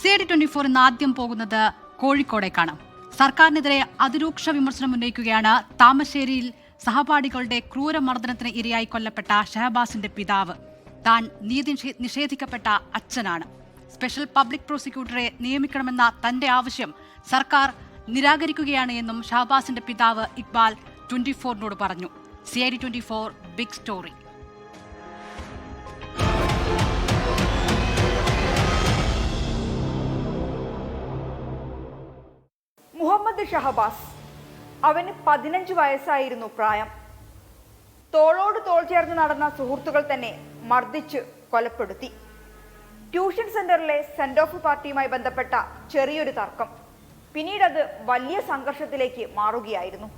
C D twenty four ഇന്ന് ആദ്യം പോകുന്നത് കോഴിക്കോടേക്കാണ് സർക്കാരിനെതിരെ അതിരൂക്ഷ വിമർശനം ഉന്നയിക്കുകയാണ് താമശ്ശേരിയിൽ സഹപാഠികളുടെ ക്രൂരമർദ്ദനത്തിന് ഇരയായി കൊല്ലപ്പെട്ട ഷഹബാസിന്റെ പിതാവ്. താൻ നീതി നിഷേധിക്കപ്പെട്ട അച്ഛനാണ്. സ്പെഷ്യൽ പബ്ലിക് പ്രോസിക്യൂട്ടറെ നിയമിക്കണമെന്ന തന്റെ ആവശ്യം സർക്കാർ നിരാകരിക്കുകയാണ് എന്നും ഷഹബാസിന്റെ പിതാവ് ഇക്ബാൽ ട്വന്റി ഫോറിനോട് പറഞ്ഞു. C I D twenty four big story. Muhammad Shahabas. അവന് പതിനഞ്ച് വയസ്സായിരുന്നു പ്രായം. തോളോട് തോൾ ചേർന്ന് നടന്ന സുഹൃത്തുക്കൾ തന്നെ മർദ്ദിച്ച് കൊലപ്പെടുത്തി. ട്യൂഷൻ സെന്ററിലെ സെൻഡ് ഓഫ് പാർട്ടിയുമായി ബന്ധപ്പെട്ട ചെറിയൊരു തർക്കം. പിന്നീടത് വലിയ സംഘർഷത്തിലേക്ക് മാറുകയായിരുന്നു.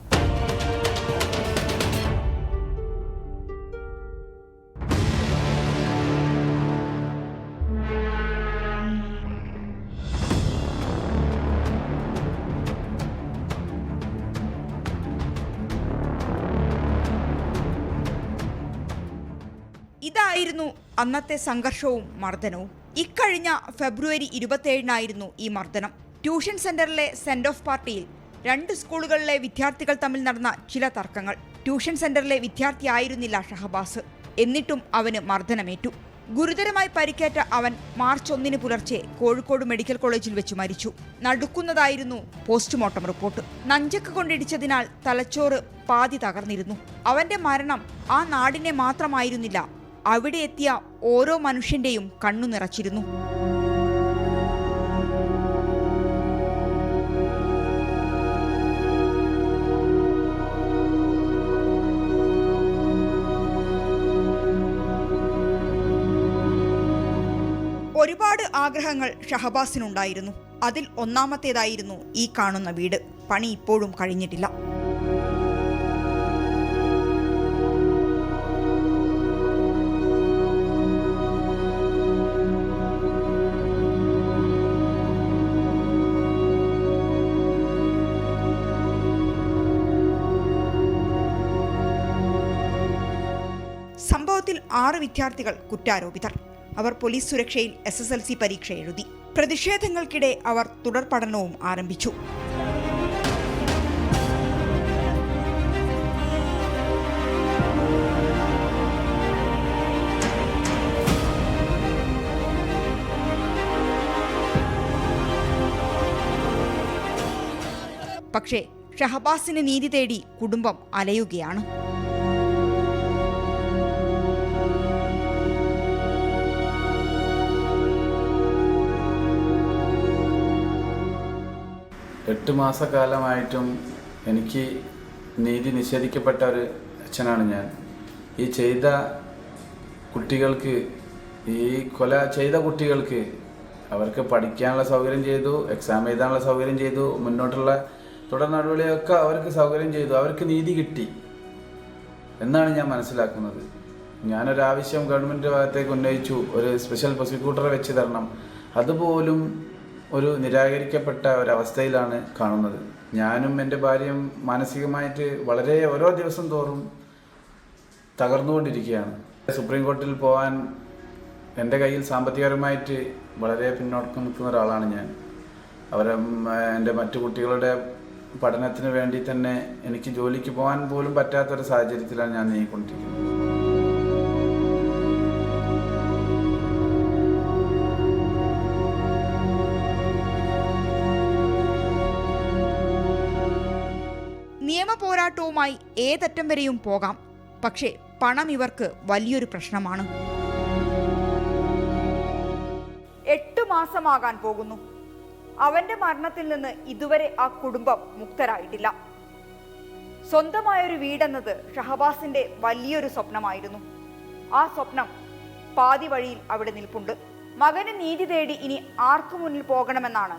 ഇതായിരുന്നു അന്നത്തെ സംഘർഷവും മർദ്ദനവും. ഇക്കഴിഞ്ഞ ഫെബ്രുവരി ഇരുപത്തിയേഴിനായിരുന്നു ഈ മർദ്ദനം. ട്യൂഷൻ സെന്ററിലെ സെൻഡ് ഓഫ് പാർട്ടിയിൽ രണ്ട് സ്കൂളുകളിലെ വിദ്യാർത്ഥികൾ തമ്മിൽ നടന്ന ചില തർക്കങ്ങൾ. ട്യൂഷൻ സെന്ററിലെ വിദ്യാർത്ഥിയായിരുന്നില്ല ഷഹബാസ്. എന്നിട്ടും അവന് മർദ്ദനമേറ്റു. ഗുരുതരമായി പരിക്കേറ്റ അവൻ മാർച്ച് ഒന്നിന് പുലർച്ചെ കോഴിക്കോട് മെഡിക്കൽ കോളേജിൽ വെച്ച് മരിച്ചു. നടുക്കുന്നതായിരുന്നു പോസ്റ്റ്മോർട്ടം റിപ്പോർട്ട്. നഞ്ചക്ക് കൊണ്ടിടിച്ചതിനാൽ തലച്ചോറ് പാതി തകർന്നിരുന്നു. അവന്റെ മരണം ആ നാടിനെ മാത്രമായിരുന്നില്ല അവിടെ എത്തിയ ഓരോ മനുഷ്യന്റെയും കണ്ണു നിറച്ചിരുന്നു. ഒരുപാട് ആഗ്രഹങ്ങൾ ഷഹബാസിനുണ്ടായിരുന്നു. അതിൽ ഒന്നാമത്തേതായിരുന്നു ഈ കാണുന്ന വീട്. പണി ഇപ്പോഴും കഴിഞ്ഞിട്ടില്ല. സംഭവത്തിൽ ആറ് വിദ്യാർത്ഥികൾ കുറ്റാരോപിതർ. അവർ പോലീസ് സുരക്ഷയിൽ എസ് എസ് എൽ സി പരീക്ഷ എഴുതി. പ്രതിഷേധങ്ങൾക്കിടെ അവർ തുടർ പഠനവും ആരംഭിച്ചു. പക്ഷേ ഷഹബാസിന് നീതി തേടി കുടുംബം അലയുകയാണ്. എട്ട് മാസക്കാലമായിട്ടും എനിക്ക് നീതി നിഷേധിക്കപ്പെട്ട ഒരു അച്ഛനാണ് ഞാൻ. ഈ ചെയ്ത കുട്ടികൾക്ക് ഈ കൊല ചെയ്ത കുട്ടികൾക്ക് അവർക്ക് പഠിക്കാനുള്ള സൗകര്യം ചെയ്തു എക്സാം എഴുതാനുള്ള സൗകര്യം ചെയ്തു മുന്നോട്ടുള്ള തുടർ നടപടിയൊക്കെ അവർക്ക് സൗകര്യം ചെയ്തു അവർക്ക് നീതി കിട്ടി എന്നാണ് ഞാൻ മനസ്സിലാക്കുന്നത്. ഞാനൊരാവശ്യം ഗവൺമെന്റ് ഭാഗത്തേക്ക് ഉന്നയിച്ചു ഒരു സ്പെഷ്യൽ പ്രോസിക്യൂട്ടറെ വെച്ച് തരണം. അതുപോലും ഒരു നിരാകരിക്കപ്പെട്ട ഒരവസ്ഥയിലാണ് കാണുന്നത്. ഞാനും എന്റെ ഭാര്യയും മാനസികമായിട്ട് വളരെ ഓരോ ദിവസം തോറും തകർന്നുകൊണ്ടിരിക്കുകയാണ്. സുപ്രീം കോർട്ടിൽ പോകാൻ എന്റെ കയ്യിൽ സാമ്പത്തികപരമായിട്ട് വളരെ പിന്നോക്കം നിൽക്കുന്ന ഒരാളാണ് ഞാൻ. അവരെ എന്റെ മറ്റു കുട്ടികളുടെ പഠനത്തിന് വേണ്ടി തന്നെ എനിക്ക് ജോലിക്ക് പോകാൻ പോലും പറ്റാത്തൊരു സാഹചര്യത്തിലാണ് ഞാൻ നീങ്ങിക്കൊണ്ടിരിക്കുന്നത്. നിയമ പോരാട്ടവുമായി ഏതറ്റം വരെയും പോകാം. പക്ഷേ പണം ഇവർക്ക് വലിയൊരു പ്രശ്നമാണ്. എട്ടു മാസമാകാൻ പോകുന്നു. അവന്റെ മരണത്തിൽ നിന്ന് ഇതുവരെ ആ കുടുംബം മുക്തരായിട്ടില്ല. സ്വന്തമായൊരു വീടെന്നത് ഷഹബാസിന്റെ വലിയൊരു സ്വപ്നമായിരുന്നു. ആ സ്വപ്നം പാതി വഴിയിൽ അവിടെ നിൽപ്പുണ്ട്. മകന് നീതി തേടി ഇനി ആർക്കു മുന്നിൽ പോകണമെന്നാണ്